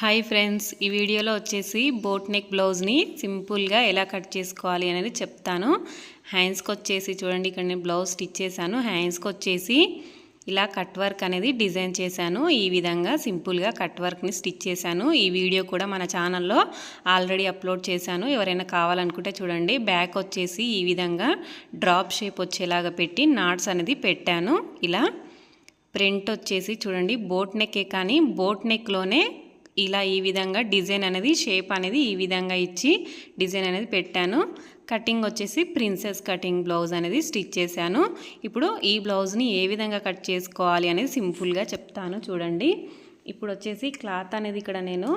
Hi friends ఈ వీడియోలో వచ్చేసి బోట్ నెక్ బ్లౌజ్ని సింపుల్గా ఎలా కట్ చేసుకోవాలి అనేది చెప్తాను. హ్యాండ్స్కి వచ్చేసి చూడండి ఇక్కడ నేను బ్లౌజ్ స్టిచ్ చేశాను. హ్యాండ్స్కి వచ్చేసి ఇలా కట్ వర్క్ అనేది డిజైన్ చేశాను. ఈ విధంగా సింపుల్గా కట్ వర్క్ని స్టిచ్ చేశాను. ఈ వీడియో కూడా మన ఛానల్లో ఆల్రెడీ అప్లోడ్ చేశాను. ఎవరైనా కావాలనుకుంటే చూడండి బ్యాక్ వచ్చేసి ఈ విధంగా డ్రాప్ షేప్ వచ్చేలాగా పెట్టి నాట్స్ అనేది పెట్టాను. ఇలా ప్రింట్ వచ్చేసి చూడండి బోట్ నెక్కే కానీ బోట్ నెక్లోనే ఇలా ఈ విధంగా డిజైన్ అనేది షేప్ అనేది ఈ విధంగా ఇచ్చి డిజైన్ అనేది పెట్టాను. కటింగ్ వచ్చేసి ప్రిన్సెస్ కటింగ్ బ్లౌజ్ అనేది స్టిచ్ చేశాను. ఇప్పుడు ఈ బ్లౌజ్ని ఏ విధంగా కట్ చేసుకోవాలి అనేది సింపుల్గా చెప్తాను చూడండి. ఇప్పుడు వచ్చేసి క్లాత్ అనేది ఇక్కడ నేను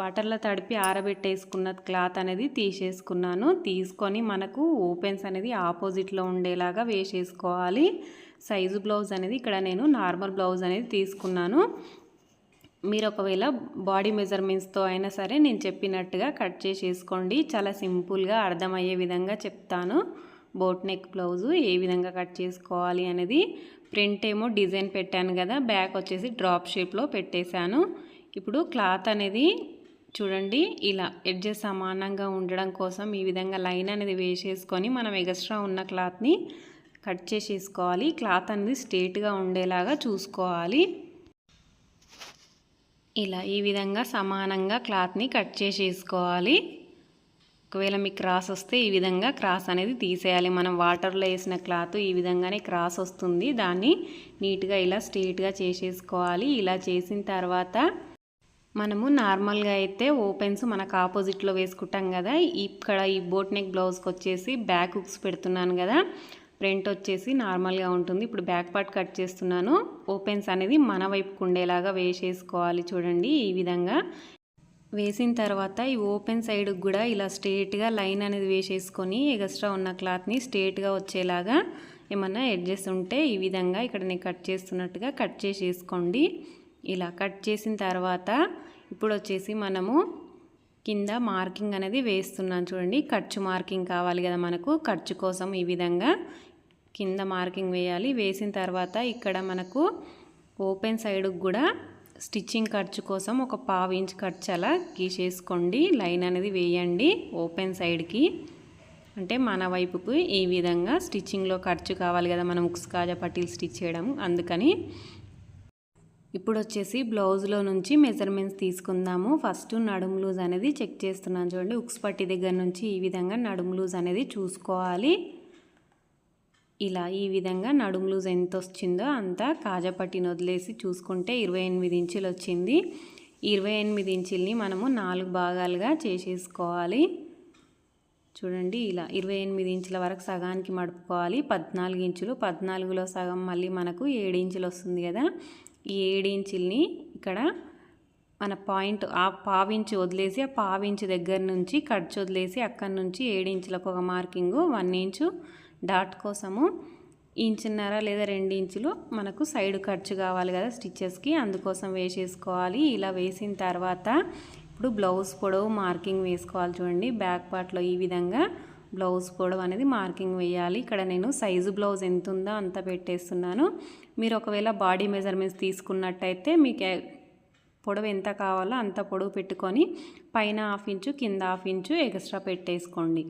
వాటర్లో తడిపి ఆరబెట్టేసుకున్న క్లాత్ అనేది తీసేసుకున్నాను. తీసుకొని మనకు ఓపెన్స్ అనేది ఆపోజిట్లో ఉండేలాగా వేసేసుకోవాలి. సైజు బ్లౌజ్ అనేది ఇక్కడ నేను నార్మల్ బ్లౌజ్ అనేది తీసుకున్నాను. మీరు ఒకవేళ బాడీ మెజర్మెంట్స్తో అయినా సరే నేను చెప్పినట్టుగా కట్ చేసేసుకోండి. చాలా సింపుల్గా అర్థమయ్యే విధంగా చెప్తాను. బోట్ నెక్ బ్లౌజు ఏ విధంగా కట్ చేసుకోవాలి అనేది. ప్రింట్ ఏమో డిజైన్ పెట్టాను కదా బ్యాక్ వచ్చేసి డ్రాప్ షేప్లో పెట్టేశాను. ఇప్పుడు క్లాత్ అనేది చూడండి ఇలా ఎడ్జెస్ సమానంగా ఉండడం కోసం ఈ విధంగా లైన్ అనేది వేసేసుకొని మనం ఎగస్ట్రా ఉన్న క్లాత్ని కట్ చేసేసుకోవాలి. క్లాత్ అనేది స్ట్రేట్గా ఉండేలాగా చూసుకోవాలి. ఇలా ఈ విధంగా సమానంగా క్లాత్ని కట్ చేసేసుకోవాలి. ఒకవేళ మీకు క్రాస్ వస్తే ఈ విధంగా క్రాస్ అనేది తీసేయాలి. మనం వాటర్లో వేసిన క్లాత్ ఈ విధంగానే క్రాస్ వస్తుంది. దాన్ని నీట్గా ఇలా స్ట్రీట్గా చేసేసుకోవాలి. ఇలా చేసిన తర్వాత మనము నార్మల్గా అయితే ఓపెన్స్ మనకు ఆపోజిట్లో వేసుకుంటాం కదా. ఇక్కడ ఈ బోట్ నెక్ బ్లౌజ్కి వచ్చేసి బ్యాక్ హుక్స్ పెడుతున్నాను కదా. ఫ్రంట్ వచ్చేసి నార్మల్గా ఉంటుంది. ఇప్పుడు బ్యాక్ పార్ట్ కట్ చేస్తున్నాను. ఓపెన్స్ అనేది మన వైపుకు ఉండేలాగా వేసేసుకోవాలి చూడండి ఈ విధంగా. వేసిన తర్వాత ఈ ఓపెన్ సైడ్కి కూడా ఇలా స్ట్రేట్గా లైన్ అనేది వేసేసుకొని ఎగస్ట్రా ఉన్న క్లాత్ని స్ట్రేట్గా వచ్చేలాగా ఏమన్నా ఎడ్జెస్ ఉంటే ఈ విధంగా ఇక్కడ నేను కట్ చేస్తున్నట్టుగా కట్ చేసేసుకోండి. ఇలా కట్ చేసిన తర్వాత ఇప్పుడు వచ్చేసి మనము కింద మార్కింగ్ అనేది వేస్తున్నాను చూడండి. ఖర్చు మార్కింగ్ కావాలి కదా మనకు. ఖర్చు కోసం ఈ విధంగా కింద మార్కింగ్ వేయాలి. వేసిన తర్వాత ఇక్కడ మనకు ఓపెన్ సైడ్కి కూడా స్టిచ్చింగ్ ఖర్చు కోసం ఒక పావు ఇంచ్ ఖర్చు అలా గీసేసుకోండి. లైన్ అనేది వేయండి ఓపెన్ సైడ్కి అంటే మన వైపుకు ఈ విధంగా స్టిచ్చింగ్లో ఖర్చు కావాలి కదా మనం ఉక్స్ కాజా పట్టీలు స్టిచ్ చేయడం. అందుకని ఇప్పుడు వచ్చేసి బ్లౌజ్లో నుంచి మెజర్మెంట్స్ తీసుకుందాము. ఫస్ట్ నడుము లూజ్ అనేది చెక్ చేస్తున్నాను చూడండి. ఉక్స్ పట్టి దగ్గర నుంచి ఈ విధంగా నడుము లూజ్ అనేది చూసుకోవాలి. ఇలా ఈ విధంగా నడుము లూజ్ ఎంత వచ్చిందో అంతా కాజాపట్టిని వదిలేసి చూసుకుంటే ఇరవై ఎనిమిది ఇంచులు వచ్చింది. ఇరవై ఎనిమిది ఇంచుల్ని మనము నాలుగు భాగాలుగా చేసేసుకోవాలి. చూడండి ఇలా ఇరవై ఎనిమిది ఇంచుల వరకు సగానికి మడుపుకోవాలి. పద్నాలుగు ఇంచులు పద్నాలుగులో సగం మళ్ళీ మనకు ఏడు ఇంచులు వస్తుంది కదా. ఈ ఏడు ఇంచుల్ని ఇక్కడ మన పాయింట్ ఆ పావించి వదిలేసి ఆ పావించి దగ్గర నుంచి ఖర్చు వదిలేసి అక్కడి నుంచి ఏడు ఇంచులకు ఒక మార్కింగు వన్ ఇంచు డాట్ కోసము ఇంచున్నర లేదా రెండు ఇంచులు మనకు సైడ్ ఖర్చు కావాలి కదా స్టిచ్చెస్కి. అందుకోసం వేసేసుకోవాలి. ఇలా వేసిన తర్వాత ఇప్పుడు బ్లౌజ్ పొడవు మార్కింగ్ వేసుకోవాలి చూడండి. బ్యాక్ పార్ట్లో ఈ విధంగా బ్లౌజ్ పొడవు అనేది మార్కింగ్ వేయాలి. ఇక్కడ నేను సైజు బ్లౌజ్ ఎంత ఉందో అంత పెట్టేస్తున్నాను. మీరు ఒకవేళ బాడీ మెజర్మెంట్స్ తీసుకున్నట్టయితే మీకు పొడవు ఎంత కావాలో అంత పొడవు పెట్టుకొని పైన హాఫ్ ఇంచు కింద హాఫ్ ఇంచు ఎక్స్ట్రా పెట్టేసుకోండి.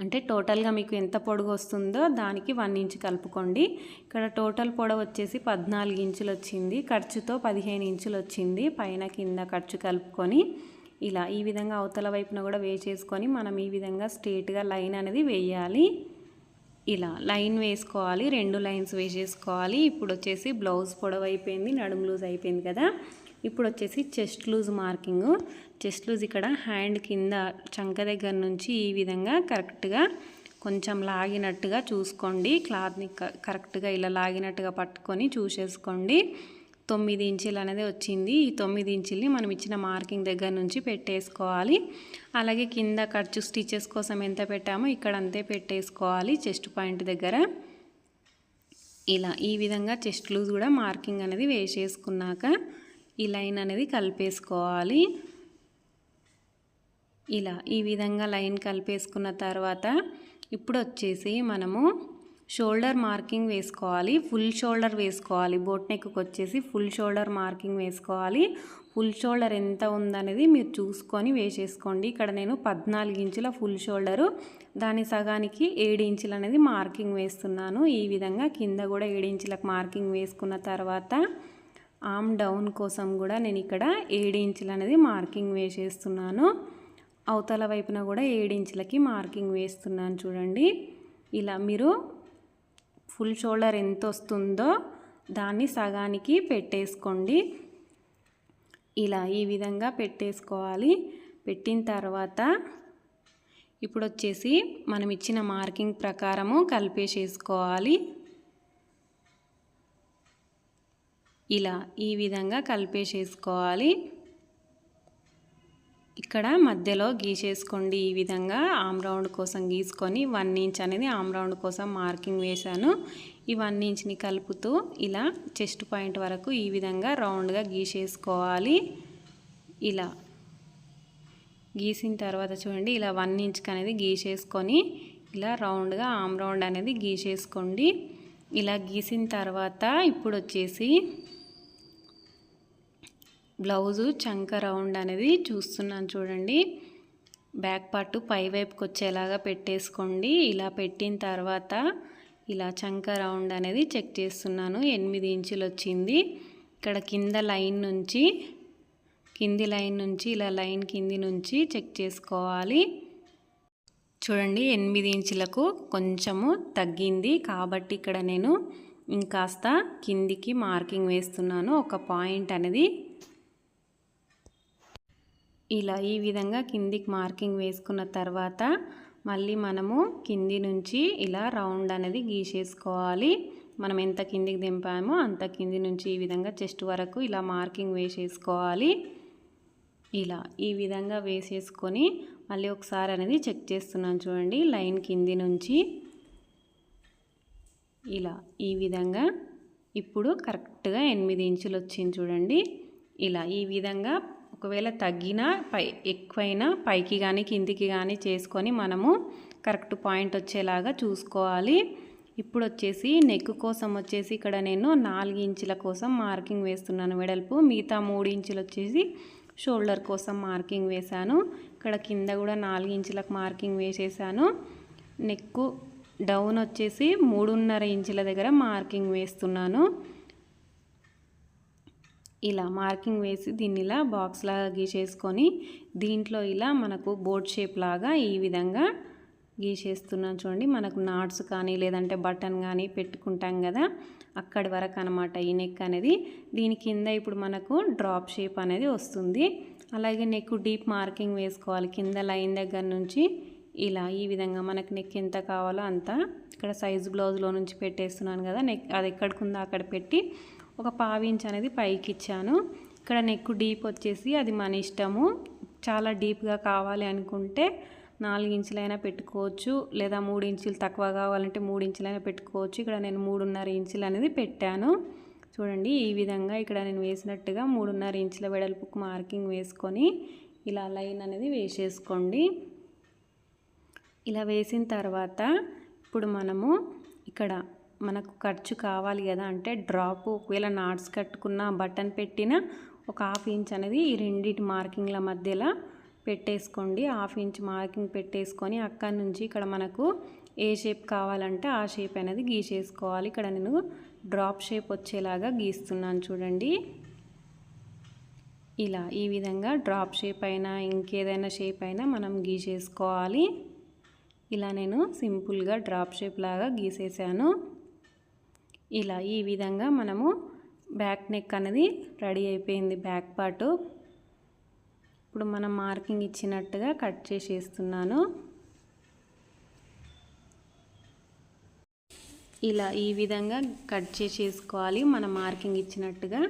అంటే టోటల్గా మీకు ఎంత పొడుగు వస్తుందో దానికి వన్ ఇంచ్ కలుపుకోండి. ఇక్కడ టోటల్ పొడవు వచ్చేసి పద్నాలుగు ఇంచులు వచ్చింది. ఖర్చుతో పదిహేను ఇంచులు వచ్చింది. పైన కింద ఖర్చు కలుపుకొని ఇలా ఈ విధంగా అవతల వైపున కూడా వేసేసుకొని మనం ఈ విధంగా స్ట్రేట్గా లైన్ అనేది వేయాలి. ఇలా లైన్ వేసుకోవాలి రెండు లైన్స్ వేసేసుకోవాలి. ఇప్పుడు వచ్చేసి బ్లౌజ్ పొడవు అయిపోయింది నడుము లూజ్ అయిపోయింది కదా. ఇప్పుడు వచ్చేసి chest loose marking. Chest loose ఇక్కడ హ్యాండ్ కింద చంక దగ్గర నుంచి ఈ విధంగా కరెక్ట్గా కొంచెం లాగినట్టుగా చూసుకోండి. క్లాత్ని కరెక్ట్గా ఇలా లాగినట్టుగా పట్టుకొని చూసేసుకోండి. తొమ్మిది ఇంచులు అనేది వచ్చింది. ఈ తొమ్మిది ఇంచుల్ని మనం ఇచ్చిన మార్కింగ్ దగ్గర నుంచి పెట్టేసుకోవాలి. అలాగే కింద ఖర్చు స్టిచెస్ కోసం ఎంత పెట్టామో ఇక్కడ అంతే పెట్టేసుకోవాలి చెస్ట్ పాయింట్ దగ్గర. ఇలా ఈ విధంగా చెస్ట్ లూజ్ కూడా మార్కింగ్ అనేది వేసేసుకున్నాక ఈ లైన్ అనేది కలిపేసుకోవాలి. ఇలా ఈ విధంగా లైన్ కలిపేసుకున్న తర్వాత ఇప్పుడు వచ్చేసి మనము షోల్డర్ మార్కింగ్ వేసుకోవాలి ఫుల్ షోల్డర్ వేసుకోవాలి. బోట్ నెక్కి వచ్చేసి ఫుల్ షోల్డర్ మార్కింగ్ వేసుకోవాలి. ఫుల్ షోల్డర్ ఎంత ఉందనేది మీరు చూసుకొని వేసేసుకోండి. ఇక్కడ నేను పద్నాలుగు ఇంచుల ఫుల్ షోల్డరు దాని సగానికి ఏడు ఇంచులు అనేది మార్కింగ్ వేస్తున్నాను. ఈ విధంగా కింద కూడా ఏడు ఇంచులకు మార్కింగ్ వేసుకున్న తర్వాత ఆమ్ డౌన్ కోసం కూడా నేను ఇక్కడ ఏడు ఇంచులు అనేది మార్కింగ్ వేసేస్తున్నాను. అవతల వైపున కూడా ఏడు ఇంచులకి మార్కింగ్ వేస్తున్నాను చూడండి. ఇలా మీరు ఫుల్ షోల్డర్ ఎంత వస్తుందో దాన్ని సగానికి పెట్టేసుకోండి. ఇలా ఈ విధంగా పెట్టేసుకోవాలి. పెట్టిన తర్వాత ఇప్పుడు వచ్చేసి మనం ఇచ్చిన మార్కింగ్ ప్రకారము కలిపేసేసుకోవాలి. ఇలా ఈ విధంగా కలిపేసేసుకోవాలి. ఇక్కడ మధ్యలో గీసేసుకోండి ఈ విధంగా. ఆమ్ రౌండ్ కోసం గీసుకొని వన్ ఇంచ్ అనేది ఆమ్ రౌండ్ కోసం మార్కింగ్ వేశాను. ఈ వన్ ఇంచ్ని కలుపుతూ ఇలా చెస్ట్ పాయింట్ వరకు ఈ విధంగా రౌండ్గా గీసేసుకోవాలి. ఇలా గీసిన తర్వాత చూడండి ఇలా వన్ ఇంచ్కి అనేది గీసేసుకొని ఇలా రౌండ్గా ఆమ్ రౌండ్ అనేది గీసేసుకోండి. ఇలా గీసిన తర్వాత ఇప్పుడు వచ్చేసి బ్లౌజు చంక రౌండ్ అనేది చూస్తున్నాను చూడండి. బ్యాక్ పార్ట్ పై వైపుకి వచ్చేలాగా పెట్టేసుకోండి. ఇలా పెట్టిన తర్వాత ఇలా చంక రౌండ్ అనేది చెక్ చేస్తున్నాను. ఎనిమిది ఇంచులు వచ్చింది. ఇక్కడ కింద లైన్ నుంచి కింది లైన్ నుంచి ఇలా లైన్ కింది నుంచి చెక్ చేసుకోవాలి. చూడండి ఎనిమిది ఇంచులకు కొంచెము తగ్గింది. కాబట్టి ఇక్కడ నేను ఇంకాస్త కిందికి మార్కింగ్ వేస్తున్నాను. ఒక పాయింట్ అనేది ఇలా ఈ విధంగా కిందికి మార్కింగ్ వేసుకున్న తర్వాత మళ్ళీ మనము కింది నుంచి ఇలా రౌండ్ అనేది గీసేసుకోవాలి. మనం ఎంత కిందికి దింపామో అంత కింది నుంచి ఈ విధంగా చెస్ట్ వరకు ఇలా మార్కింగ్ వేసేసుకోవాలి. ఇలా ఈ విధంగా వేసేసుకొని మళ్ళీ ఒకసారి అనేది చెక్ చేస్తున్నాను చూడండి లైన్ కింది నుంచి. ఇలా ఈ విధంగా ఇప్పుడు కరెక్ట్గా ఎనిమిది ఇంచులు వచ్చింది చూడండి. ఇలా ఈ విధంగా ఒకవేళ తగ్గినా పై ఎక్కువైనా పైకి కానీ కిందికి కానీ చేసుకొని మనము కరెక్ట్ పాయింట్ వచ్చేలాగా చూసుకోవాలి. ఇప్పుడు వచ్చేసి నెక్ కోసం వచ్చేసి ఇక్కడ నేను నాలుగు ఇంచుల కోసం మార్కింగ్ వేస్తున్నాను వెడల్పు. మిగతా మూడు ఇంచులు వచ్చేసి షోల్డర్ కోసం మార్కింగ్ వేశాను. ఇక్కడ కింద కూడా నాలుగు ఇంచులకు మార్కింగ్ వేసేసాను. నెక్ డౌన్ వచ్చేసి మూడున్నర ఇంచుల దగ్గర మార్కింగ్ వేస్తున్నాను. ఇలా మార్కింగ్ వేసి దీన్ని ఇలా బాక్స్ లాగా గీసేసుకొని దీంట్లో ఇలా మనకు బోర్డ్ షేప్ లాగా ఈ విధంగా గీసేస్తున్నాను చూడండి. మనకు నాట్స్ కానీ లేదంటే బటన్ కానీ పెట్టుకుంటాం కదా అక్కడి వరకు అనమాట ఈ నెక్ అనేది. దీని కింద ఇప్పుడు మనకు డ్రాప్ షేప్ అనేది వస్తుంది. అలాగే నెక్ డీప్ మార్కింగ్ వేసుకోవాలి. కింద లైన్ దగ్గర నుంచి ఇలా ఈ విధంగా మనకు నెక్ ఎంత కావాలో అంత. ఇక్కడ సైజు బ్లౌజ్లో నుంచి పెట్టేస్తున్నాను కదా నెక్ అది ఎక్కడికి అక్కడ పెట్టి ఒక పావించ్ అనేది పైకి ఇచ్చాను ఇక్కడ నెక్ డీప్ వచ్చేసి అది మన ఇష్టము. చాలా డీప్గా కావాలి అనుకుంటే నాలుగు ఇంచులైనా పెట్టుకోవచ్చు. లేదా మూడు ఇంచులు తక్కువ కావాలంటే మూడు ఇంచులైనా పెట్టుకోవచ్చు. ఇక్కడ నేను మూడున్నర ఇంచులు అనేది పెట్టాను. చూడండి ఈ విధంగా ఇక్కడ నేను వేసినట్టుగా మూడున్నర ఇంచుల వెడల్పుకు మార్కింగ్ వేసుకొని ఇలా లైన్ అనేది వేసేసుకోండి. ఇలా వేసిన తర్వాత ఇప్పుడు మనము ఇక్కడ మనకు ఖర్చు కావాలి కదా అంటే డ్రాప్ ఒకవేళ నాట్స్ కట్టుకున్న బటన్ పెట్టిన ఒక హాఫ్ ఇంచ్ అనేది ఈ రెండింటి మార్కింగ్ల మధ్యలో పెట్టేసుకోండి. హాఫ్ ఇంచ్ మార్కింగ్ పెట్టేసుకొని అక్కడి నుంచి ఇక్కడ మనకు ఏ షేప్ కావాలంటే ఆ షేప్ అనేది గీసేసుకోవాలి. ఇక్కడ నేను డ్రాప్ షేప్ వచ్చేలాగా గీస్తున్నాను చూడండి. ఇలా ఈ విధంగా డ్రాప్ షేప్ అయినా ఇంకేదైనా షేప్ అయినా మనం గీసేసుకోవాలి. ఇలా నేను సింపుల్గా డ్రాప్ షేప్ లాగా గీసేసాను. ఇలా ఈ విధంగా మనము బ్యాక్ నెక్ అనేది రెడీ అయిపోయింది. బ్యాక్ పార్టు ఇప్పుడు మనం మార్కింగ్ ఇచ్చినట్టుగా కట్ చేసేస్తున్నాను. ఇలా ఈ విధంగా కట్ చేసేసుకోవాలి. మన మార్కింగ్ ఇచ్చినట్టుగా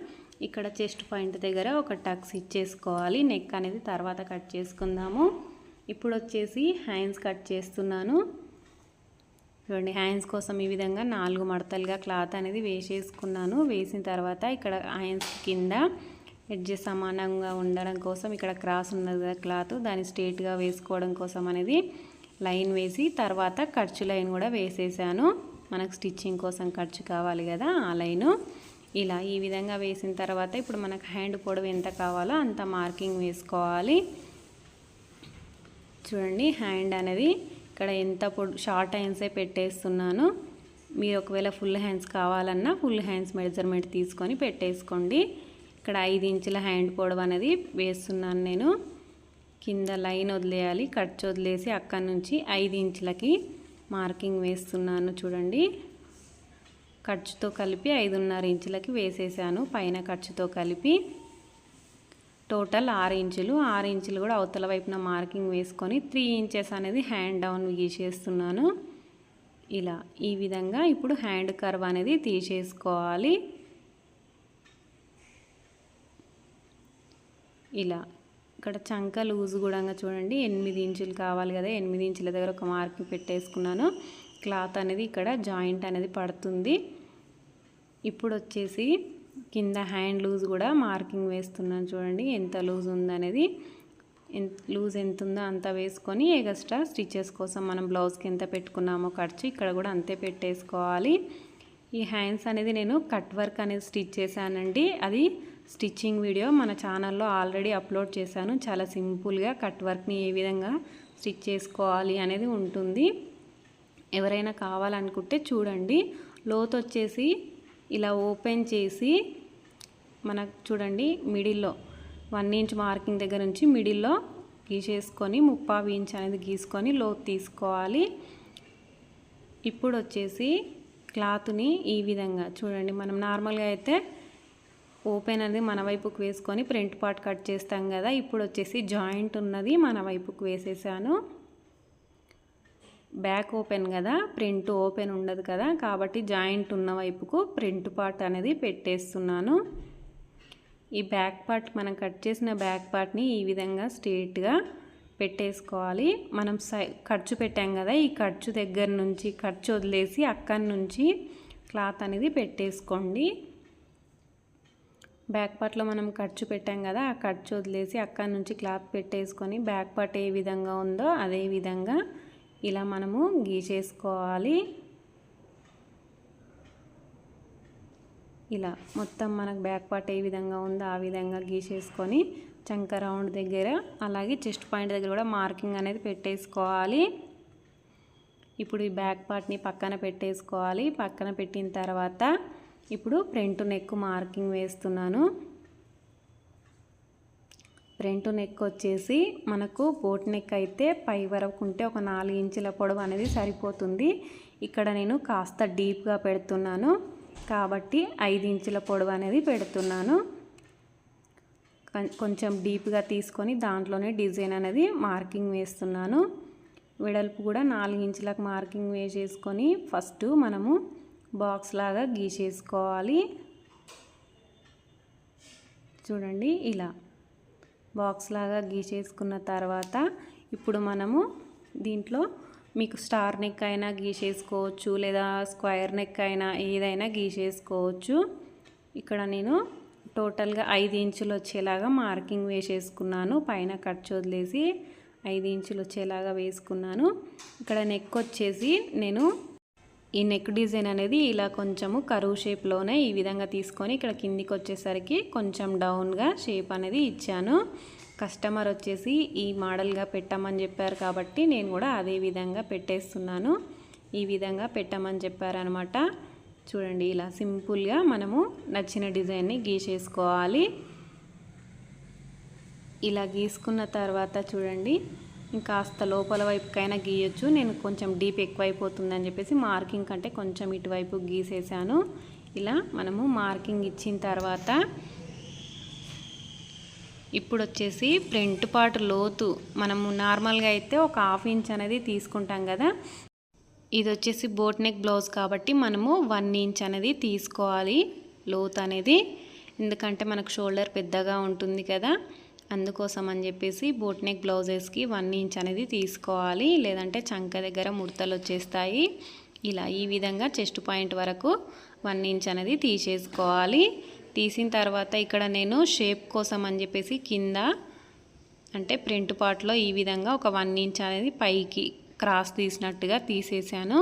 ఇక్కడ చెస్ట్ పాయింట్ దగ్గర ఒక టక్స్ ఇచ్చేసుకోవాలి. నెక్ అనేది తర్వాత కట్ చేసుకుందాము. ఇప్పుడు వచ్చేసి హ్యాండ్స్ కట్ చేస్తున్నాను. చూడండి హ్యాండ్స్ కోసం ఈ విధంగా నాలుగు మడతలుగా క్లాత్ అనేది వేసేసుకున్నాను. వేసిన తర్వాత ఇక్కడ హ్యాండ్స్ కింద ఎడ్జ్ సమానంగా ఉండడం కోసం ఇక్కడ క్రాస్ ఉన్నది కదా క్లాత్ దాన్ని స్ట్రేట్గా వేసుకోవడం కోసం అనేది లైన్ వేసి తర్వాత ఖర్చు లైన్ కూడా వేసేసాను. మనకు స్టిచ్చింగ్ కోసం ఖర్చు కావాలి కదా ఆ లైను. ఇలా ఈ విధంగా వేసిన తర్వాత ఇప్పుడు మనకు హ్యాండ్ పొడవు ఎంత కావాలో అంత మార్కింగ్ వేసుకోవాలి. చూడండి హ్యాండ్ అనేది ఇక్కడ ఎంత పొడు షార్ట్ హ్యాండ్సే పెట్టేస్తున్నాను. మీరు ఒకవేళ ఫుల్ హ్యాండ్స్ కావాలన్నా ఫుల్ హ్యాండ్స్ మెజర్మెంట్ తీసుకొని పెట్టేసుకోండి. ఇక్కడ ఐదు ఇంచుల హ్యాండ్ పొడవు అనేది వేస్తున్నాను నేను. కింద లైన్ వదిలేయాలి ఖర్చు వదిలేసి అక్కడి నుంచి ఐదు ఇంచులకి మార్కింగ్ వేస్తున్నాను చూడండి. ఖర్చుతో కలిపి ఐదున్నర ఇంచులకి వేసేసాను పైన ఖర్చుతో కలిపి. టోటల్ ఆరు ఇంచులు. ఆరు ఇంచులు కూడా అవతల వైపున మార్కింగ్ వేసుకొని త్రీ ఇంచెస్ అనేది హ్యాండ్ డౌన్ గీసేస్తున్నాను. ఇలా ఈ విధంగా ఇప్పుడు హ్యాండ్ కర్వ్ అనేది తీసేసుకోవాలి. ఇలా ఇక్కడ చంక లూజ్ కూడా చూడండి. ఎనిమిది ఇంచులు కావాలి కదా. ఎనిమిది ఇంచుల దగ్గర ఒక మార్కింగ్ పెట్టేసుకున్నాను. క్లాత్ అనేది ఇక్కడ జాయింట్ అనేది పడుతుంది. ఇప్పుడు వచ్చేసి కింద హ్యాండ్ లూజ్ కూడా మార్కింగ్ వేస్తున్నాను చూడండి. ఎంత లూజ్ ఉందనేది. ఎంత లూజ్ ఎంత ఉందో అంత వేసుకొని ఎగస్ట్రా స్టిచెస్ కోసం మనం బ్లౌజ్కి ఎంత పెట్టుకున్నామో ఖర్చు ఇక్కడ కూడా అంతే పెట్టేసుకోవాలి. ఈ హ్యాండ్స్ అనేది నేను కట్ వర్క్ అనేది స్టిచ్ చేశానండి. అది స్టిచ్చింగ్ వీడియో మన ఛానల్లో ఆల్రెడీ అప్లోడ్ చేశాను. చాలా సింపుల్గా కట్ వర్క్ని ఏ విధంగా స్టిచ్ చేసుకోవాలి అనేది ఉంటుంది. ఎవరైనా కావాలనుకుంటే చూడండి. లోతు వచ్చేసి ఇలా ఓపెన్ చేసి మనకు చూడండి మిడిల్లో వన్ ఇంచ్ మార్కింగ్ దగ్గర నుంచి మిడిల్లో గీసేసుకొని ముప్పావి ఇంచ్ అనేది గీసుకొని లోతు తీసుకోవాలి. ఇప్పుడు వచ్చేసి క్లాత్ని ఈ విధంగా చూడండి మనం నార్మల్గా అయితే ఓపెన్ అనేది మన వైపుకు వేసుకొని ప్రింట్ పార్ట్ కట్ చేస్తాం కదా ఇప్పుడు వచ్చేసి జాయింట్ ఉన్నది మన వైపుకు వేసేసాను. బ్యాక్ ఓపెన్ కదా ప్రింట్ ఓపెన్ ఉండదు కదా కాబట్టి జాయింట్ ఉన్న వైపుకు ప్రింట్ పార్ట్ అనేది పెట్టేస్తున్నాను. ఈ బ్యాక్ పార్ట్ మనం కట్ చేసిన బ్యాక్ పార్ట్ని ఈ విధంగా స్ట్రేట్గా పెట్టేసుకోవాలి. మనం సై ఖర్చు పెట్టాం కదా ఈ ఖర్చు దగ్గర నుంచి ఖర్చు వదిలేసి అక్కడి నుంచి క్లాత్ అనేది పెట్టేసుకోండి. బ్యాక్ పార్ట్లో మనం ఖర్చు పెట్టాం కదా ఆ ఖర్చు వదిలేసి అక్కడి నుంచి క్లాత్ పెట్టేసుకొని బ్యాక్ పార్ట్ ఏ విధంగా ఉందో అదే విధంగా ఇలా మనము గీసేసుకోవాలి. ఇలా మొత్తం మనకు బ్యాక్ పార్ట్ ఏ విధంగా ఉందో ఆ విధంగా గీసేసుకొని చంక రౌండ్ దగ్గర అలాగే చెస్ట్ పాయింట్ దగ్గర కూడా మార్కింగ్ అనేది పెట్టేసుకోవాలి. ఇప్పుడు ఈ బ్యాక్ పార్ట్ని పక్కన పెట్టేసుకోవాలి. పక్కన పెట్టిన తర్వాత ఇప్పుడు ఫ్రంట్ నెక్ మార్కింగ్ వేస్తున్నాను. ఫ్రంట్ నెక్ వచ్చేసి మనకు బోట్ నెక్ అయితే పై వరకు ఉంటే ఒక నాలుగు ఇంచుల పొడవు అనేది సరిపోతుంది. ఇక్కడ నేను కాస్త డీప్గా పెడుతున్నాను. కాబట్టి ఐదు ఇంచుల పొడవు అనేది పెడుతున్నాను. కొంచెం డీప్గా తీసుకొని దాంట్లోనే డిజైన్ అనేది మార్కింగ్ వేస్తున్నాను. వెడల్పు కూడా నాలుగు ఇంచులకు మార్కింగ్ వేసేసుకొని ఫస్ట్ మనము బాక్స్ లాగా గీసేసుకోవాలి. చూడండి ఇలా బాక్స్ లాగా గీసేసుకున్న తర్వాత ఇప్పుడు మనము దీంట్లో మీకు స్టార్ నెక్ అయినా గీసేసుకోవచ్చు లేదా స్క్వేర్ నెక్ అయినా ఏదైనా గీసేసుకోవచ్చు. ఇక్కడ నేను టోటల్గా ఐదు ఇంచులు వచ్చేలాగా మార్కింగ్ వేసేసుకున్నాను. పైన కట్ వదిలేసి ఐదు ఇంచులు వచ్చేలాగా వేసుకున్నాను. ఇక్కడ నెక్ వచ్చేసి నేను ఈ నెక్ డిజైన్ అనేది ఇలా కొంచెము కరువు షేప్లోనే ఈ విధంగా తీసుకొని ఇక్కడ కిందికి వచ్చేసరికి కొంచెం డౌన్గా షేప్ అనేది ఇచ్చాను. కస్టమర్ వచ్చేసి ఈ మోడల్గా పెట్టమని చెప్పారు కాబట్టి నేను కూడా అదే విధంగా పెట్టేస్తున్నాను. ఈ విధంగా పెట్టమని చెప్పారనమాట చూడండి ఇలా సింపుల్గా మనము నచ్చిన డిజైన్ని గీసేసుకోవాలి. ఇలా గీసుకున్న తర్వాత చూడండి ఇంకాస్త లోపల వైపుకైనా గీయొచ్చు. నేను కొంచెం డీప్ ఎక్కువైపోతుందని చెప్పేసి మార్కింగ్ కంటే కొంచెం ఇటువైపు గీసేసాను. ఇలా మనము మార్కింగ్ ఇచ్చిన తర్వాత ఇప్పుడు వచ్చేసి ఫ్రంట్ పార్ట్ లోతు. మనము నార్మల్గా అయితే ఒక హాఫ్ ఇంచ్ అనేది తీసుకుంటాం కదా. ఇది వచ్చేసి బోట్ నెక్ బ్లౌజ్ కాబట్టి మనము వన్ ఇంచ్ అనేది తీసుకోవాలి లోత్ అనేది. ఎందుకంటే మనకు షోల్డర్ పెద్దగా ఉంటుంది కదా. అందుకోసం అని చెప్పేసి బోట్ నెక్ బ్లౌజెస్కి వన్ ఇంచ్ అనేది తీసుకోవాలి. లేదంటే చంక దగ్గర ముడతలు వచ్చేస్తాయి. ఇలా ఈ విధంగా చెస్ట్ పాయింట్ వరకు వన్ ఇంచ్ అనేది తీసేసుకోవాలి. తీసిన తర్వాత ఇక్కడ నేను షేప్ కోసం అని చెప్పేసి కింద అంటే ప్రింట్ పార్ట్లో ఈ విధంగా ఒక వన్ ఇంచ్ అనేది పైకి క్రాస్ తీసినట్టుగా తీసేసాను.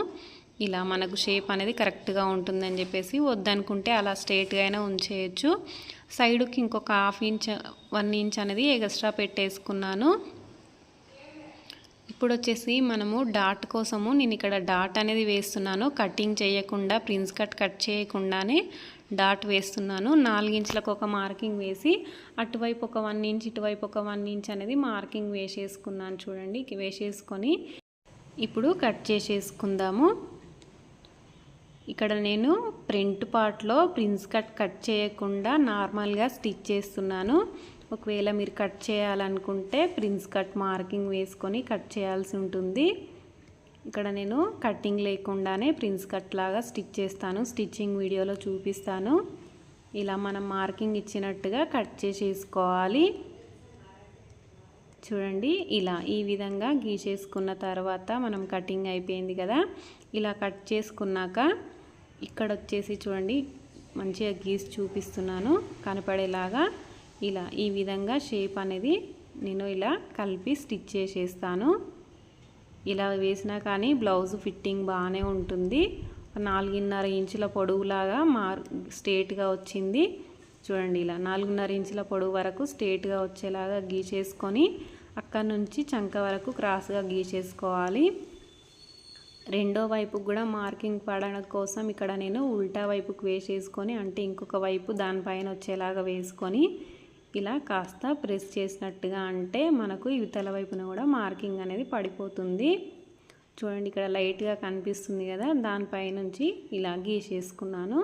ఇలా మనకు షేప్ అనేది కరెక్ట్గా ఉంటుందని చెప్పేసి వద్దనుకుంటే అలా స్ట్రేట్గా అయినా ఉంచేయచ్చు. సైడ్కి ఇంకొక హాఫ్ ఇంచ్ వన్ ఇంచ్ అనేది ఎక్స్ట్రా పెట్టేసుకున్నాను. ఇప్పుడు వచ్చేసి మనము డాట్ కోసము నేను ఇక్కడ డాట్ అనేది వేస్తున్నాను. కటింగ్ చేయకుండా ప్రిన్స్ కట్ కట్ చేయకుండానే డాట్ వేస్తున్నాను. నాలుగించులకు ఒక మార్కింగ్ వేసి అటువైపు ఒక వన్ ఇంచ్ ఇటువైపు ఒక వన్ ఇంచ్ అనేది మార్కింగ్ వేసేసుకున్నాను చూడండి. వేసేసుకొని ఇప్పుడు కట్ చేసేసుకుందాము. ఇక్కడ నేను ప్రింట్ పార్ట్లో ప్రిన్స్ కట్ కట్ చేయకుండా నార్మల్గా స్టిచ్ చేస్తున్నాను. ఒకవేళ మీరు కట్ చేయాలనుకుంటే ప్రిన్స్ కట్ మార్కింగ్ వేసుకొని కట్ చేయాల్సి ఉంటుంది. ఇక్కడ నేను కట్టింగ్ లేకుండానే ప్రిన్స్ కట్ లాగా స్టిచ్ చేస్తాను. స్టిచ్చింగ్ వీడియోలో చూపిస్తాను. ఇలా మనం మార్కింగ్ ఇచ్చినట్టుగా కట్ చేసేసుకోవాలి. చూడండి ఇలా ఈ విధంగా గీసేసుకున్న తర్వాత మనం కటింగ్ అయిపోయింది కదా. ఇలా కట్ చేసుకున్నాక ఇక్కడ వచ్చేసి చూడండి మంచిగా గీసి చూపిస్తున్నాను. కనపడేలాగా ఇలా ఈ విధంగా షేప్ అనేది నేను ఇలా కలిపి స్టిచ్ చేసేస్తాను. ఇలా వేసినా కానీ బ్లౌజ్ ఫిట్టింగ్ బాగానే ఉంటుంది. నాలుగున్నర ఇంచుల పొడవులాగా మార్ స్ట్రేట్గా వచ్చింది. చూడండి ఇలా నాలుగున్నర ఇంచుల పొడవు వరకు స్ట్రేట్గా వచ్చేలాగా గీచేసుకొని అక్కడ నుంచి చంక వరకు క్రాస్గా గీచేసుకోవాలి రెండో వైపు కూడా మార్కింగ్ పడడం కోసం ఇక్కడ నేను ఉల్టా వైపుకు వేసేసుకొని అంటే ఇంకొక వైపు దానిపైన వచ్చేలాగా వేసుకొని ఇలా కాస్త ప్రెస్ చేసినట్టుగా అంటే మనకు ఇవతల వైపున కూడా మార్కింగ్ అనేది పడిపోతుంది. చూడండి ఇక్కడ లైట్గా కనిపిస్తుంది కదా దానిపై నుంచి ఇలా గీసేసుకున్నాను.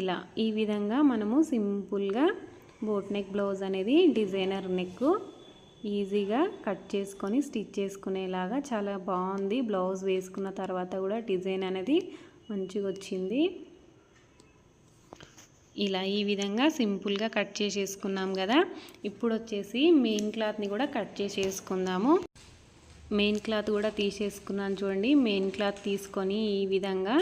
ఇలా ఈ విధంగా మనము సింపుల్గా బోట్ నెక్ బ్లౌజ్ అనేది డిజైనర్ నెక్ ఈజీగా కట్ చేసుకొని స్టిచ్ చేసుకునేలాగా చాలా బాగుంది. బ్లౌజ్ వేసుకున్న తర్వాత కూడా డిజైన్ అనేది మంచిగా వచ్చింది. ఇలా ఈ విధంగా సింపుల్గా కట్ చేసేసుకున్నాం కదా. ఇప్పుడు వచ్చేసి మెయిన్ క్లాత్ని కూడా కట్ చేసేసుకుందాము. మెయిన్ క్లాత్ కూడా తీసేసుకున్నాను చూడండి. మెయిన్ క్లాత్ తీసుకొని ఈ విధంగా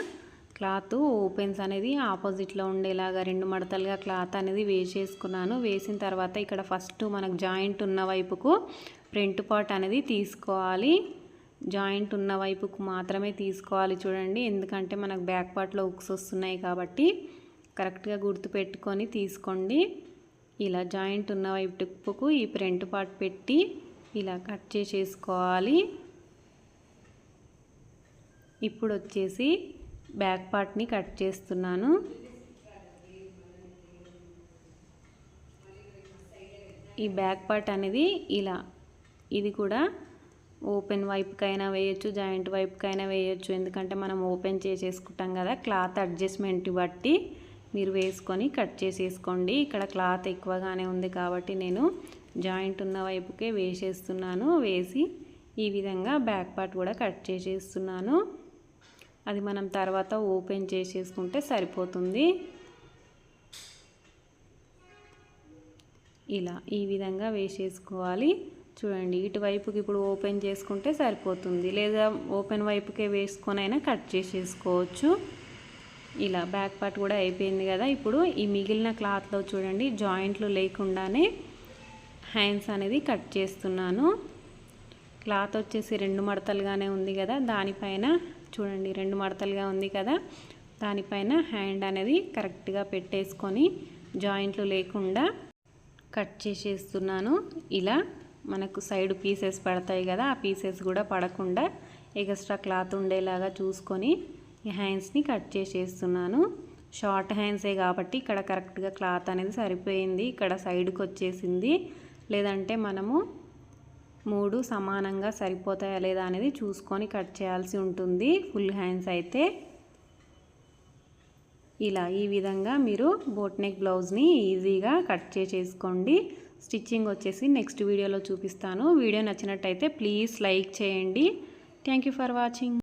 క్లాత్ ఓపెన్స్ అనేది ఆపోజిట్లో ఉండేలాగా రెండు మడతలుగా క్లాత్ అనేది వేసేసుకున్నాను. వేసిన తర్వాత ఇక్కడ ఫస్ట్ మనకు జాయింట్ ఉన్న వైపుకు ఫ్రంట్ పార్ట్ అనేది తీసుకోవాలి. జాయింట్ ఉన్న వైపుకు మాత్రమే తీసుకోవాలి చూడండి. ఎందుకంటే మనకు బ్యాక్ పార్ట్లో ఉక్స్ వస్తున్నాయి కాబట్టి కరెక్ట్గా గుర్తుపెట్టుకొని తీసుకోండి. ఇలా జాయింట్ ఉన్న వైపుకు ఈ ఫ్రంట్ పార్ట్ పెట్టి ఇలా కట్ చేసేసుకోవాలి. ఇప్పుడు వచ్చేసి బ్యాక్ పార్ట్ని కట్ చేస్తున్నాను. ఈ బ్యాక్ పార్ట్ అనేది ఇలా ఇది కూడా ఓపెన్ వైపుకైనా వేయచ్చు జాయింట్ వైపుకైనా వేయచ్చు. ఎందుకంటే మనం ఓపెన్ చేసేసుకుంటాం కదా క్లాత్ అడ్జస్ట్మెంట్ బట్టి. మీరు వేసుకొని కట్ చేసేసుకోండి. ఇక్కడ క్లాత్ ఎక్కువగానే ఉంది కాబట్టి నేను జాయింట్ ఉన్న వైపుకే వేసేస్తున్నాను. వేసి ఈ విధంగా బ్యాక్ పార్ట్ కూడా కట్ చేసేస్తున్నాను. అది మనం తర్వాత ఓపెన్ చేసేసుకుంటే సరిపోతుంది. ఇలా ఈ విధంగా వేసేసుకోవాలి. చూడండి ఇటువైపుకి ఇప్పుడు ఓపెన్ చేసుకుంటే సరిపోతుంది. లేదా ఓపెన్ వైపుకే వేసుకొనైనా కట్ చేసేసుకోవచ్చు. ఇలా బ్యాక్ పార్ట్ కూడా అయిపోయింది కదా. ఇప్పుడు ఈ మిగిలిన క్లాత్లో చూడండి జాయింట్లు లేకుండానే హ్యాండ్స్ అనేది కట్ చేస్తున్నాను. క్లాత్ వచ్చేసి రెండు మడతలుగానే ఉంది కదా. దానిపైన చూడండి రెండు మడతలుగా ఉంది కదా. దానిపైన హ్యాండ్ అనేది కరెక్ట్గా పెట్టేసుకొని జాయింట్లు లేకుండా కట్ చేసేస్తున్నాను. ఇలా మనకు సైడ్ పీసెస్ పడతాయి కదా ఆ పీసెస్ కూడా పడకుండా ఎక్స్ట్రా క్లాత్ ఉండేలాగా చూసుకొని ఈ హ్యాండ్స్ని కట్ చేసేస్తున్నాను. షార్ట్ హ్యాండ్సే కాబట్టి ఇక్కడ కరెక్ట్గా క్లాత్ అనేది సరిపోయింది. ఇక్కడ సైడ్కి వచ్చేసింది. లేదంటే మనము మూడు సమానంగా సరిపోతాయా లేదా అనేది చూసుకొని కట్ చేయాల్సి ఉంటుంది. ఫుల్ హ్యాండ్స్ అయితే ఇలా ఈ విధంగా మీరు బోట్ నెక్ బ్లౌజ్ని ఈజీగా కట్ చేసేసుకోండి. స్టిచ్చింగ్ వచ్చేసి నెక్స్ట్ వీడియోలో చూపిస్తాను. వీడియో నచ్చినట్టయితే ప్లీజ్ లైక్ చేయండి. Thank for watching.